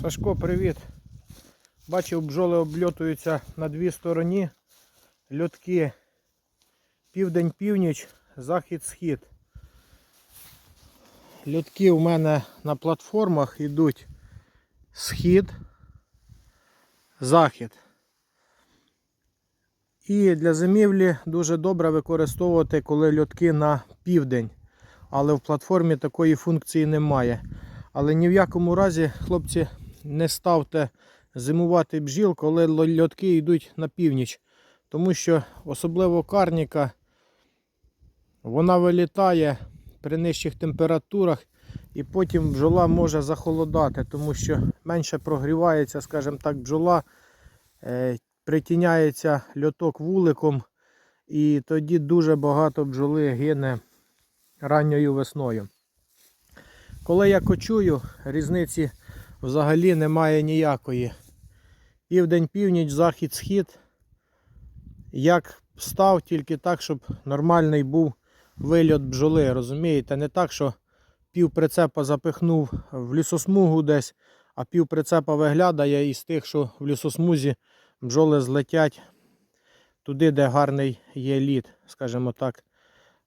Сашко, привіт. Бачив, бджоли обльотуються на дві стороні. Льотки південь-північ, захід-схід. Льотки у мене на платформах йдуть схід, захід. І для зимівлі дуже добре використовувати, коли льотки на південь. Але в платформі такої функції немає. Але ні в якому разі, хлопці, не ставте зимувати бджіл, коли льотки йдуть на північ. Тому що особливо карніка, вона вилітає при нижчих температурах і потім бджола може захолодати, тому що менше прогрівається, скажімо так, бджола, е, притіняється льоток вуликом, і тоді дуже багато бджоли гине ранньою весною. Коли я кочую, різниці взагалі немає ніякої. Південь, північ, захід, схід. Як став, тільки так, щоб нормальний був вильот бджоли. Розумієте? Не так, що пів прицепа запихнув в лісосмугу десь, а пів прицепа виглядає із тих, що в лісосмузі бджоли злетять туди, де гарний є лід, скажімо так.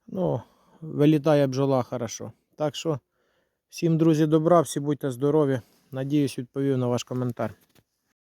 Ну, вилітає бджола хорошо. Так що, всім, друзі, добра, всі будьте здорові. Надіюсь, відповів на ваш коментар.